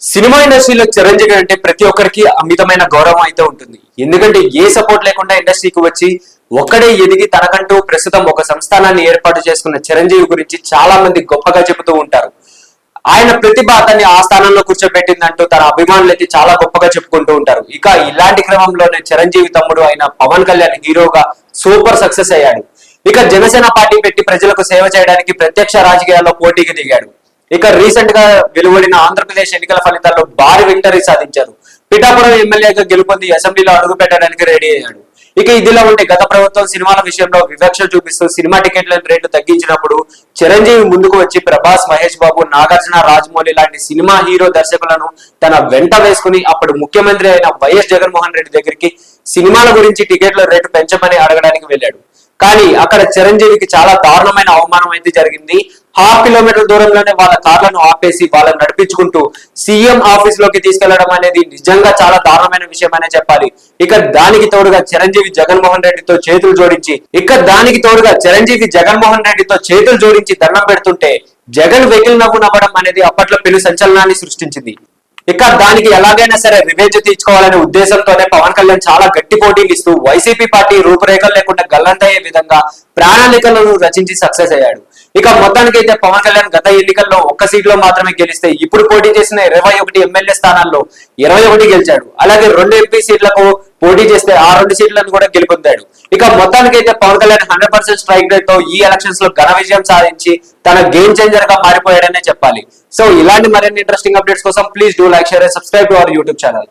Cinema ఇండస్ట్రీలో చిరంజీవి అంటే ప్రతి ఒక్కరికి అమితమైన గౌరవం అయితే ఉంటుంది. ఎందుకంటే ఏ సపోర్ట్ లేకుండా ఇండస్ట్రీకి వచ్చి ఒక్కడే ఎదిగి తనకంటూ ప్రస్తుతం ఒక సంస్థానాన్ని ఏర్పాటు చేసుకున్న చిరంజీవి గురించి చాలా మంది గొప్పగా చెబుతూ ఉంటారు. ఆయన ప్రతిభ అతన్ని ఆ స్థానంలో కూర్చోబెట్టిందంటూ తన అభిమానులు అయితే చాలా గొప్పగా చెప్పుకుంటూ ఉంటారు. ఇక ఇలాంటి క్రమంలోనే చిరంజీవి తమ్ముడు అయిన పవన్ కళ్యాణ్ హీరోగా సూపర్ సక్సెస్ అయ్యాడు. ఇక జనసేన పార్టీ పెట్టి ప్రజలకు సేవ చేయడానికి ప్రత్యక్ష రాజకీయాల్లో పోటీకి దిగాడు. ఇక రీసెంట్గా వెలువడిన ఆంధ్రప్రదేశ్ ఎన్నికల ఫలితాల్లో భారీ విక్టరీ సాధించారు. పిఠాపురం ఎమ్మెల్యేగా గెలుపొంది అసెంబ్లీలో అడుగు పెట్టడానికి రెడీ అయ్యాడు. ఇక ఇదిలా ఉంటే గత ప్రభుత్వం సినిమాల విషయంలో వివక్ష చూపిస్తూ సినిమా టికెట్ల రేటు తగ్గించినప్పుడు చిరంజీవి ముందుకు వచ్చి ప్రభాస్ మహేష్ బాబు నాగార్జున రాజమౌళి లాంటి సినిమా హీరో దర్శకులను తన వెంట వేసుకుని అప్పుడు ముఖ్యమంత్రి అయిన వైఎస్ జగన్మోహన్ రెడ్డి దగ్గరికి సినిమాల గురించి టికెట్ల రేటు పెంచమని అడగడానికి వెళ్ళాడు. కానీ అక్కడ చిరంజీవికి చాలా దారుణమైన అవమానం అయితే జరిగింది. హాఫ్ కిలోమీటర్ దూరంలోనే వాళ్ళ కార్లను ఆపేసి వాళ్ళని నడిపించుకుంటూ సీఎం ఆఫీస్లోకి తీసుకెళ్ళడం అనేది నిజంగా చాలా దారుణమైన విషయం అనే చెప్పాలి. ఇక దానికి తోడుగా చిరంజీవి జగన్మోహన్ రెడ్డితో చేతులు జోడించి ఇక దానికి తోడుగా చిరంజీవి జగన్మోహన్ రెడ్డితో చేతులు జోడించి దండం పెడుతుంటే జగన్ వెకిల్ నవ్వు నవ్వడం అనేది అప్పట్లో పెను సంచలనాన్ని సృష్టించింది. ఇక దానికి ఎలాగైనా సరే రివెంజ్ తీర్చుకోవాలనే ఉద్దేశంతోనే పవన్ కళ్యాణ్ చాలా గట్టి పోటీలు ఇస్తూ వైసీపీ పార్టీ రూపురేఖలు లేకుండా గల్లంతయ్యే విధంగా ప్రణాళికలను రచించి సక్సెస్ అయ్యాడు. ఇక మొత్తానికి అయితే పవన్ కళ్యాణ్ గత ఎన్నికల్లో ఒక్క సీట్లో మాత్రమే గెలిస్తే ఇప్పుడు పోటీ చేసిన ఇరవై ఒకటి ఎమ్మెల్యే స్థానాల్లో ఇరవై ఒకటి గెలిచాడు. అలాగే రెండు ఎంపీ సీట్లకు పోటీ చేస్తే ఆ రెండు సీట్లను కూడా గెలుపొందాడు. ఇక మొత్తానికైతే Pawan Kalyan hundred percent strike రేట్తో ఈ ఎలక్షన్స్లో ఘన విజయం సాధించి తన గేమ్ చేంజర్గా మారిపోయాడనే చెప్పాలి. సో ఇలాంటి మరిన్ని ఇంట్రెస్టింగ్ అప్డేట్స్ కోసం please do like share subscribe to our YouTube channel